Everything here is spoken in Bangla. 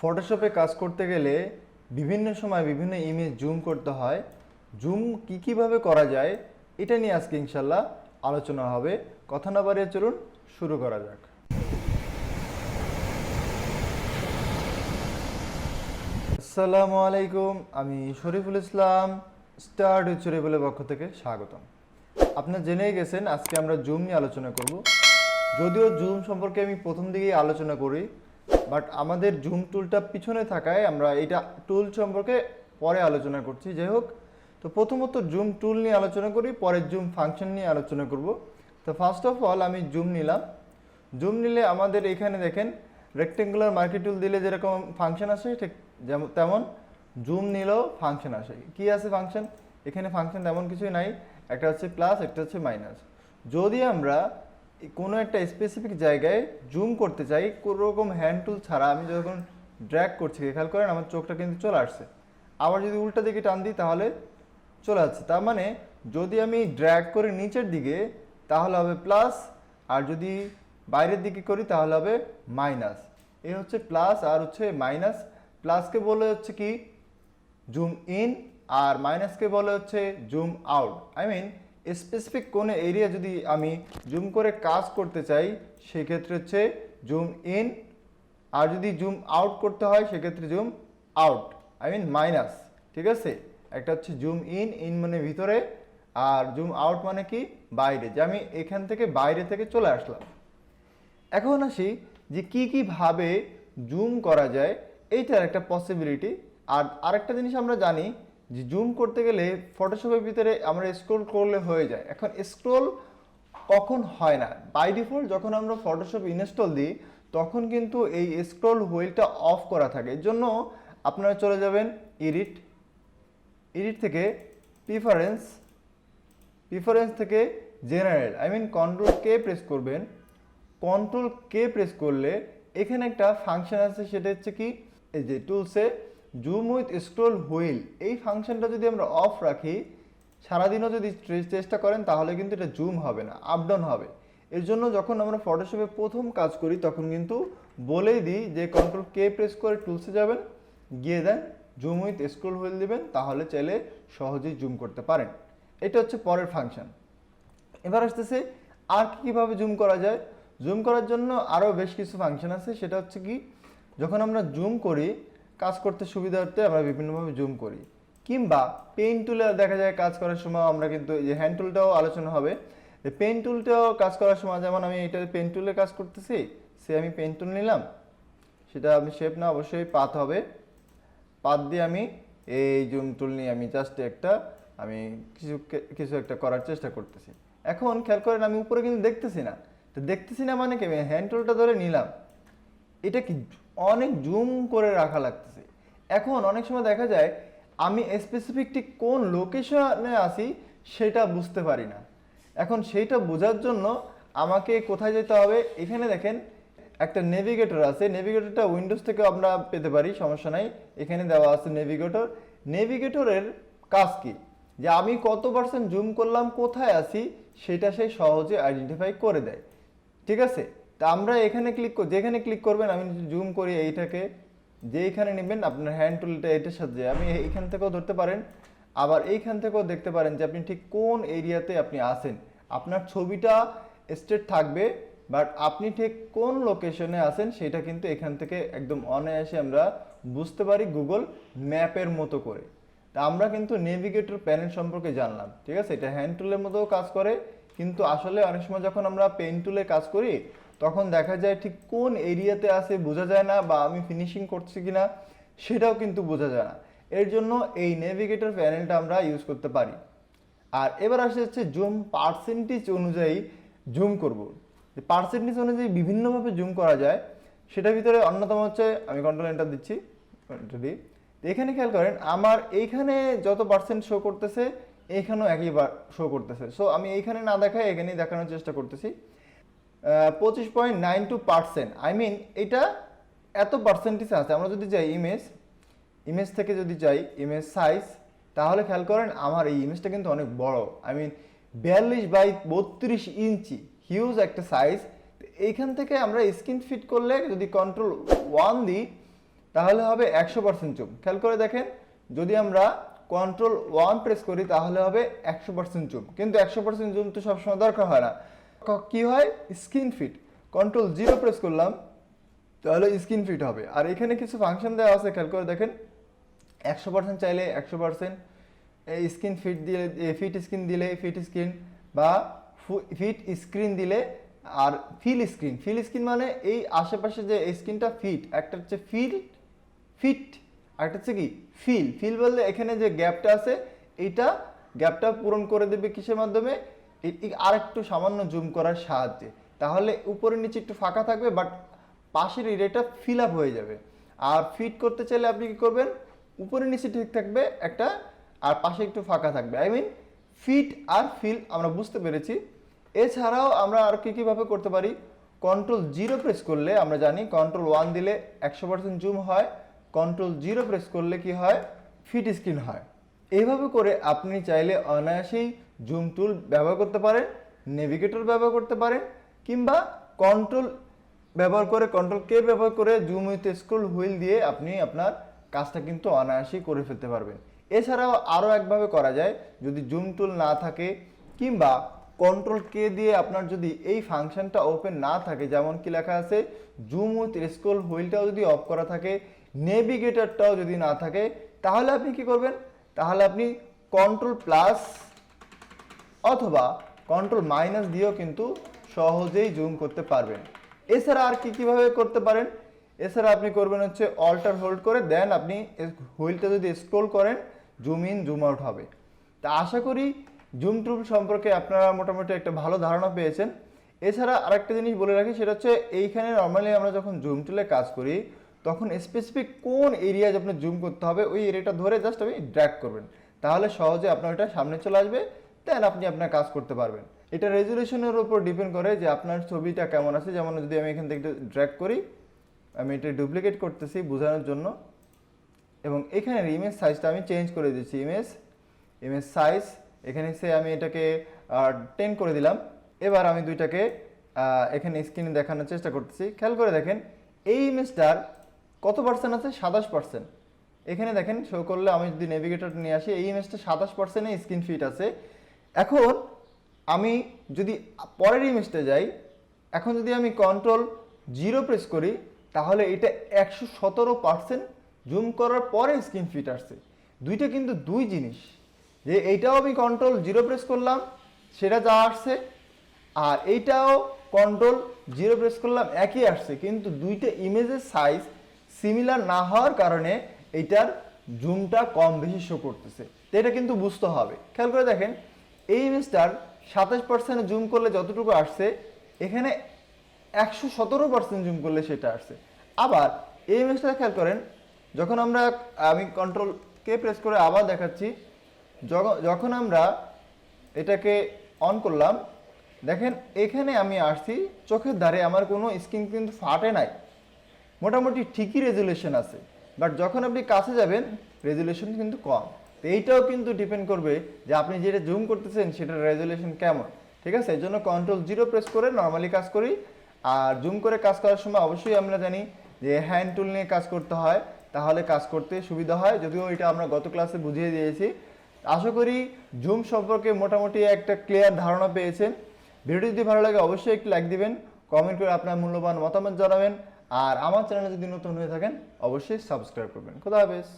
ফটোশপে কাজ করতে গেলে বিভিন্ন সময় বিভিন্ন ইমেজ জুম করতে হয়। জুম কী কীভাবে করা যায়, এটা নিয়ে আজকে ইনশাল্লাহ আলোচনা হবে। কথা না বাড়িয়ে চলুন, শুরু করা যাক। আসসালামু আলাইকুম, আমি শরীফুল ইসলাম, স্টার টিউটোরিয়ালের পক্ষ থেকে স্বাগতম। আপনার জেনেই গেছেন, আজকে আমরা জুম নিয়ে আলোচনা করব। যদিও জুম সম্পর্কে আমি প্রথম দিকেই আলোচনা করি বাট আমাদের জুম টুলটা পিছনে থাকায় আমরা এটা টুল সম্পর্কে পরে আলোচনা করছি। যাই হোক তো প্রথমত জুম টুল নিয়ে আলোচনা করি পরে জুম ফাংশন নিয়ে আলোচনা করব। তো ফার্স্ট অফ অল আমি জুম নিলাম। জুম নিলে আমাদের এখানে দেখেন রেক্টেঙ্গুলার মার্কেট টুল দিলে যেরকম ফাংশন আসে, ঠিক যেমন তেমন জুম নিলেও ফাংশন আসে। কি আছে ফাংশন এখানে ফাংশন তেমন কিছুই নাই। একটা হচ্ছে প্লাস একটা হচ্ছে মাইনাস যদি আমরা কোনো একটা স্পেসিফিক জায়গায় জুম করতে চাই কোনো রকম হ্যান্ড টুল ছাড়া আমি যখন ড্র্যাগ করছি, খেয়াল করেন আমার চোখটা কিন্তু চলে আসছে। আবার যদি উল্টা দিকে টান দিই তাহলে চলে আসছে তার মানে যদি আমি ড্র্যাগ করি নিচের দিকে, তাহলে হবে প্লাস আর যদি বাইরের দিকে করি তাহলে হবে মাইনাস এ হচ্ছে প্লাস আর হচ্ছে মাইনাস প্লাসকে বলে হচ্ছে কি? জুম ইন আর মাইনাসকে বলে হচ্ছে zoom out I mean specific কোনো এরিয়া যদি আমি জুম করে কাজ করতে চাই, সেক্ষেত্রে হচ্ছে জুম ইন আর যদি জুম আউট করতে হয়, সেক্ষেত্রে zoom out I mean minus ঠিক আছে? একটা হচ্ছে জুম ইন ইন মানে ভিতরে, আর জুম আউট মানে কি? বাইরে, যে আমি এখান থেকে বাইরে থেকে চলে আসলাম। এখন আসি যে কি কি ভাবে জুম করা যায়, এইটার একটা পসিবিলিটি আর আরেকটা জিনিস আমরা জানি যে জুম করতে গেলে ফটোশপের ভিতরে আমরা স্ক্রোল করলে হয়ে যায়। এখন স্ক্রোল কখন হয় না? বাই ডিফল্ট যখন আমরা ফটোশপ ইনস্টল দিই, তখন কিন্তু এই স্ক্রোল হুইলটা অফ করা থাকে। এর জন্য আপনারা চলে যাবেন এডিট এডিট থেকে প্রিফারেন্স প্রিফারেন্স থেকে জেনারেল আই মিন কন্ট্রোল কে প্রেস করবেন। কন্ট্রোল কে প্রেস করলে এখানে একটা ফাংশন আছে, সেটা হচ্ছে কি? এই যে টুলসে জুম উইথ স্ক্রোল হুইল এই ফাংশনটা যদি আমরা অফ রাখি, সারাদিনও যদি চেষ্টা করেন, তাহলে কিন্তু এটা জুম হবে না আপ ডাউন হবে। এর জন্য যখন আমরা ফটোশপে প্রথম কাজ করি, তখন কিন্তু বলেই দিই যে কন্ট্রোল কে প্রেস করে টুলসে যাবেন, গিয়ে দেন জুম উইথ স্ক্রোল হুইল দিবেন, তাহলে চাইলে সহজেই জুম করতে পারেন। এটা হচ্ছে পরের ফাংশন। এবার আসতেছে, আর কি কীভাবে জুম করা যায়? জুম করার জন্য আরও বেশ কিছু ফাংশন আছে, সেটা হচ্ছে কি, যখন আমরা জুম করি কাজ করতে সুবিধার্থে আমরা বিভিন্নভাবে জুম করি। কিংবা পেন টুলে দেখা যায় কাজ করার সময় আমরা কিন্তু যে হ্যান্ড টুলটাও আলোচনা হবে। যে পেন টুলটাও কাজ করার সময় যেমন আমি এটা পেন টুলে কাজ করতেছি, সে আমি পেন টুল নিলাম। সেটা আমি শেপ না, অবশ্যই পাত হবে। পাত দিয়ে আমি এই জুম টুল নিয়ে আমি জাস্ট একটা আমি কিছু কিছু একটা করার চেষ্টা করতেছি। এখন খেয়াল করেন আমি উপরে কিন্তু দেখতেছি না। তো দেখতেছি না মানে কি আমি হ্যান্ড টুলটা ধরে নিলাম। এটা কি অনেক জুম করে রাখা লাগতেছে। এখন অনেক সময় দেখা যায়, আমি স্পেসিফিক ঠিক কোন লোকেশনে আসি সেটা বুঝতে পারি না। এখন সেইটা বোঝার জন্য আমাকে কোথায় যেতে হবে? এখানে দেখেন, একটা নেভিগেটর আছে। নেভিগেটরটা উইন্ডোজ থেকে আমরা পেতে পারি, সমস্যা নাই। এখানে দেওয়া আছে নেভিগেটর নেভিগেটরের কাজ কি? যে আমি কত পার্সেন্ট জুম করলাম, কোথায় আছি, সেটা সে সহজে আইডেন্টিফাই করে দেয়। ঠিক আছে? তা আমরা এখানে ক্লিক যেখানে ক্লিক করবেন, আমি জুম করি এইটাকে। যেইখানে নেবেন, আপনার হ্যান্ড টুলটা এটার সাথে আপনি এইখান থেকেও ধরতে পারেন। আবার এইখান থেকেও দেখতে পারেন যে আপনি ঠিক কোন এরিয়াতে আপনি আছেন। আপনার ছবিটা স্টেট থাকবে বাট আপনি ঠিক কোন লোকেশনে আছেন, সেটা কিন্তু এখান থেকে একদম অনায়াসে আমরা বুঝতে পারি গুগল ম্যাপের মতো করে। তা আমরা কিন্তু নেভিগেটর প্যানেল সম্পর্কে জানলাম, ঠিক আছে? এটা হ্যান্ড টুলের মতোও কাজ করে, কিন্তু আসলে অনেক সময় যখন আমরা পেন টুলে কাজ করি তখন দেখা যায় ঠিক কোন এরিয়াতে আছে বোঝা যায় না বা আমি ফিনিশিং করছি কি না সেটাও কিন্তু বোঝা যায় না। এর জন্য এই নেভিগেটর প্যানেলটা আমরা ইউজ করতে পারি। আর এবার আসে হচ্ছে জুম পার্সেন্টেজ অনুযায়ী জুম করব। পার্সেন্টেজ অনুযায়ী বিভিন্নভাবে জুম করা যায়, সেটার ভিতরে অন্যতম হচ্ছে, আমি কন্ট্রোল এন্টার দিচ্ছি দিই। এখানে খেয়াল করেন, আমার এইখানে যত পার্সেন্ট শো করতেছে, এখানেও একই শো করতেছে। সো আমি এইখানে না দেখাই এখানেই দেখানোর চেষ্টা করতেছি। পঁচিশ point nine two percent I mean এটা এত পার্সেন্টেজ আছে। আমরা যদি যাই ইমেজ ইমেজ থেকে যদি যাই ইমেজ সাইজ তাহলে খেয়াল করেন আমার এই ইমেজটা কিন্তু অনেক বড়। আই মিন বিয়াল্লিশ বাই বত্রিশ ইঞ্চি হিউজ একটা সাইজ এইখান থেকে আমরা স্ক্রিন ফিট করলে যদি কন্ট্রোল ওয়ান দিই, তাহলে হবে একশো পার্সেন্ট জুম খেয়াল করে দেখেন, যদি আমরা কন্ট্রোল ওয়ান প্রেস করি, তাহলে হবে একশো পার্সেন্ট জুম কিন্তু একশো পার্সেন্ট জুম তো সবসময় দরকার হয় না। ক- হয়? Screen fit control zero press করলাম, তাহলে স্ক্রিন ফিট হবে। আর এখানে কিছু ফাংশন দেওয়া আছে, খেয়াল করে দেখেন। একশো পার্সেন্ট চাইলে একশো পার্সেন্ট স্ক্রিন ফিট দিলে ফিট স্ক্রিন দিলে ফিট স্ক্রিন বা ফিট স্ক্রিন দিলে আর ফিল স্ক্রিন ফিল স্ক্রিন মানে এই আশেপাশে যে স্ক্রিনটা ফিট একটা হচ্ছে ফিল ফিট আরেকটা হচ্ছে কি? ফিল ফিল বললে এখানে যে গ্যাপটা আছে, এইটা গ্যাপটা পূরণ করে দেবে কিসের মাধ্যমে? আর একটু সামান্য জুম করার সাহায্যে। তাহলে উপরে নিচে একটু ফাঁকা থাকবে বাট পাশের এরিয়াটা ফিল আপ হয়ে যাবে। আর ফিট করতে চাইলে আপনি কী করবেন? উপরে নিচে ঠিক থাকবে একটা, আর পাশে একটু ফাঁকা থাকবে। আই মিন ফিট আর ফিল আমরা বুঝতে পেরেছি। এছাড়াও আমরা আর কী কীভাবে করতে পারি? কন্ট্রোল জিরো প্রেস করলে, আমরা জানি কন্ট্রোল ওয়ান দিলে একশো পার্সেন্ট জুম হয়। কন্ট্রোল জিরো প্রেস করলে কি হয়? ফিট স্ক্রিন হয়। এইভাবে করে আপনি চাইলে অনায়াসেই জুম টুল ব্যবহার করতে পারেন, নেভিগেটর ব্যবহার করতে পারেন, কিংবা কন্ট্রোল ব্যবহার করে, কন্ট্রোল কে ব্যবহার করে জুম উইথ স্ক্রোল হুইল দিয়ে আপনি আপনার কাজটা কিন্তু অনায়াসেই করে ফেলতে পারবেন। এছাড়াও আরও একভাবে করা যায়, যদি জুম টুল না থাকে কিংবা কন্ট্রোল কে দিয়ে আপনার যদি এই ফাংশনটা ওপেন না থাকে, যেমন কি লেখা আছে, জুম উইথ স্ক্রোল হুইলটাও যদি অফ করা থাকে, নেভিগেটরটাও যদি না থাকে, তাহলে আপনি কি করবেন? তাহলে আপনি কন্ট্রোল প্লাস অথবা কন্ট্রোল মাইনাস দিয়েও কিন্তু সহজেই জুম করতে পারবেন। এছাড়া আর কি কীভাবে করতে পারেন? এছাড়া আপনি করবেন হচ্ছে অল্টার হোল্ড করে দেন আপনি হুইলটা যদি স্ক্রোল করেন জুম ইন জুম আউট হবে। তা আশা করি জুম টুল সম্পর্কে আপনারা মোটামুটি একটা ভালো ধারণা পেয়েছেন। এছাড়া আরেকটা জিনিস বলে রাখি, সেটা হচ্ছে এইখানে নর্মালি আমরা যখন জুম টুলে কাজ করি তখন স্পেসিফিক কোন এরিয়ায় আপনার জুম করতে হবে, ওই এরিয়াটা ধরে জাস্ট আপনি ড্র্যাগ করবেন। তাহলে সহজে আপনার এটা সামনে চলে আসবে দেন আপনি আপনার কাজ করতে পারবেন। এটা রেজুলেশনের উপর ডিপেন্ড করে যে আপনার ছবিটা কেমন আছে। যেমন যদি আমি এখান থেকে ড্র্যাগ করি, আমি এটা ডুপ্লিকেট করতেছি বোঝানোর জন্য। এবং এখানের ইমেজ সাইজটা আমি চেঞ্জ করে দিচ্ছি ইমেজ ইমেজ সাইজ এখানে সে আমি এটাকে টেন করে দিলাম। এবার আমি দুইটাকে এখানে স্ক্রিনে দেখানোর চেষ্টা করতেছি। খেয়াল করে দেখেন, এই ইমেজটার কত পার্সেন্ট আছে? সাতাশ পার্সেন্ট এখানে দেখেন শো করলে আমি যদি নেভিগেটর নিয়ে আসি, এই ইমেজটা সাতাশ পার্সেন্টে স্ক্রিন ফিট আছে। এখন আমি যদি পরের ইমেজটা যাই, এখন যদি আমি কন্ট্রোল জিরো প্রেস করি, তাহলে এটা একশো সতেরো পার্সেন্ট জুম করার পরে স্ক্রিন ফিট আসছে। দুইটা কিন্তু দুই জিনিস। যে এইটাও আমি কন্ট্রোল জিরো প্রেস করলাম, সেটা যা আসছে, আর এইটাও কন্ট্রোল জিরো প্রেস করলাম, একই আসছে। কিন্তু দুইটা ইমেজের সাইজ সিমিলার না হওয়ার কারণে এইটার জুমটা কম বেশি শো করতেছে। তো এটা কিন্তু বুঝতে হবে। খেয়াল করে দেখেন, এই ইমেজটার সাতাশ পার্সেন্ট জুম করলে যতটুকু আসছে, এখানে একশো সতেরো পার্সেন্ট জুম করলে সেটা আসছে। আবার এই ইমেজটা খেয়াল করেন, যখন আমরা, আমি কন্ট্রোল কে প্রেস করে আবার দেখাচ্ছি যখন আমরা এটাকে অন করলাম, দেখেন এখানে আমি আসছি, চোখের ধারে আমার কোনো স্ক্রিন কিন্তু ফাটে নাই। মোটামুটি ঠিকই রেজুলেশন আছে। বাট যখন আপনি কাছে যাবেন রেজুলেশন কিন্তু কম। তো এইটাও কিন্তু ডিপেন্ড করবে যে আপনি যেটা জুম করতেছেন, সেটার রেজুলেশন কেমন। ঠিক আছে? এই জন্য কন্ট্রোল জিরো প্রেস করে নর্মালি কাজ করি। আর জুম করে কাজ করার সময় অবশ্যই আমরা জানি যে হ্যান্ড টুল নিয়ে কাজ করতে হয়। তাহলে কাজ করতে সুবিধা হয়। যদিও এটা আমরা গত ক্লাসে বুঝিয়ে দিয়েছি। আশা করি জুম সম্পর্কে মোটামুটি একটা ক্লিয়ার ধারণা পেয়েছেন। ভিডিও যদি ভালো লাগে, অবশ্যই একটি লাইক দিবেন। কমেন্ট করে আপনার মূল্যবান মতামত জানাবেন। আর আমার চ্যানেলে যদি নতুন হয়ে থাকেন অবশ্যই সাবস্ক্রাইব করবেন। খোদা হাফেজ।